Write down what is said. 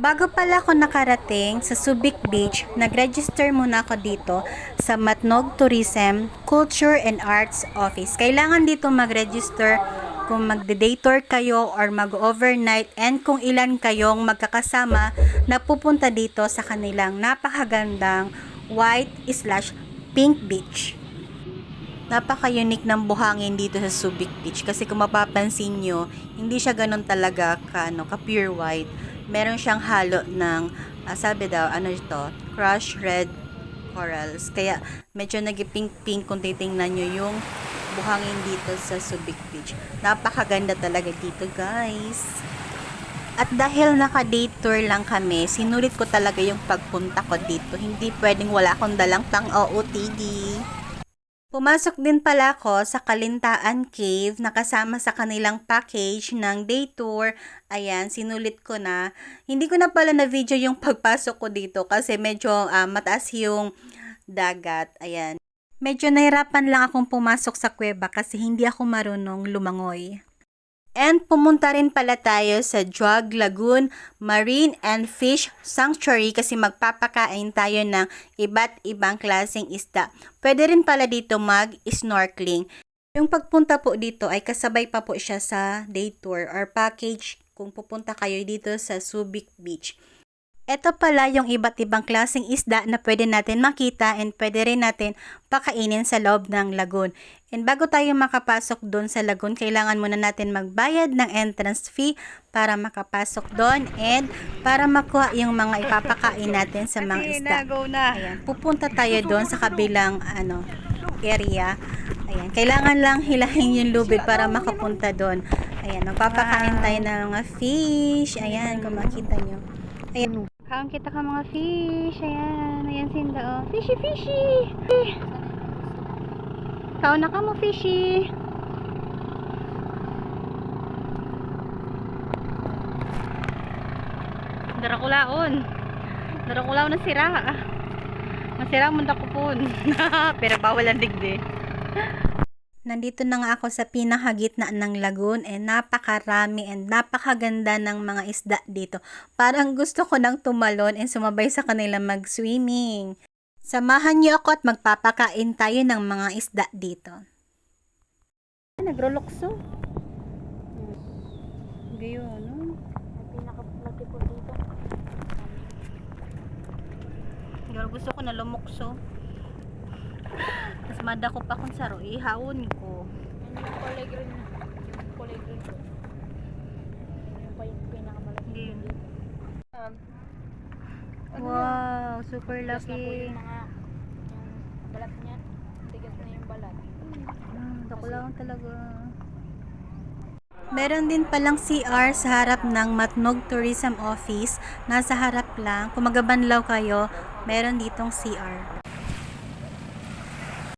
Bago pala ako nakarating sa Subic Beach, nag-register muna ako dito sa Matnog Tourism, Culture and Arts Office. Kailangan dito mag-register kung magde-day kayo or mag-overnight and kung ilan kayong magkakasama na pupunta dito sa kanilang napakagandang white slash pink beach. Napaka-unique ng buhangin dito sa Subic Beach kasi kung mapapansin nyo, hindi siya ganun talaga ka, ano, ka pure white. Meron siyang halo ng, ah, sabi daw, ano ito, crushed red corals. Kaya medyo nag-pink-pink kung titingnan nyo yung buhangin dito sa Subic Beach. Napakaganda talaga dito guys. At dahil naka-day tour lang kami, sinulit ko talaga yung pagpunta ko dito. Hindi pwedeng wala akong dalang pang OOTD. Pumasok din pala ako sa Kalintaan Cave na kasama sa kanilang package ng day tour. Ayan, sinulit ko na. Hindi ko na pala na video yung pagpasok ko dito kasi medyo ah, mataas yung dagat. Ayan. Medyo nahirapan lang akong pumasok sa kuweba kasi hindi ako marunong lumangoy. And pumunta rin pala tayo sa Drug Lagoon Marine and Fish Sanctuary kasi magpapakain tayo ng iba't ibang klaseng isda. Pwede rin pala dito mag-snorkeling. Yung pagpunta po dito ay kasabay pa po siya sa day tour or package kung pupunta kayo dito sa Subic Beach. Ito pala yung iba't ibang klaseng isda na pwede natin makita and pwede rin natin pakainin sa loob ng lagoon. And bago tayo makapasok doon sa lagoon, kailangan muna natin magbayad ng entrance fee para makapasok doon and para makuha yung mga ipapakain natin sa mga isda. Ayan, pupunta tayo doon sa kabilang ano area. Ayan, kailangan lang hilahin yung lubid para makapunta doon. Ayan, magpapakain tayo ng mga fish. Ayan, kung makita nyo. Ayan, kaon kita ka mga fish. Ayan, ayan sinda oh. Fishy, fishy! Kaon na ka mo, fishy! Darakulaon. Darakulaon na sira. Masira mo na kupon. Pero bawal ang digdi. Nandito na nga ako sa pinakagitna ng lagoon and napakarami and napakaganda ng mga isda dito. Parang gusto ko nang tumalon and sumabay sa kanila mag-swimming. Samahan niyo ako at magpapakain tayo ng mga isda dito. Nagrolokso. Gayon, no? Pinakamalaki po dito. Gusto ko na lumukso. Tapos mada ko pa kung saro, ihawon ko. Ano yung kulay green? Yung kulay green po. Yung pa yung pinakamalaki. Yun. Um, Wow, super tigas na laki. yung mga yung balat niya. Tigas na yung balat. Hmm, dako lang talaga. Meron din palang CR sa harap ng Matnog Tourism Office. Nasa harap lang. Kung magabanlaw kayo, meron ditong CR.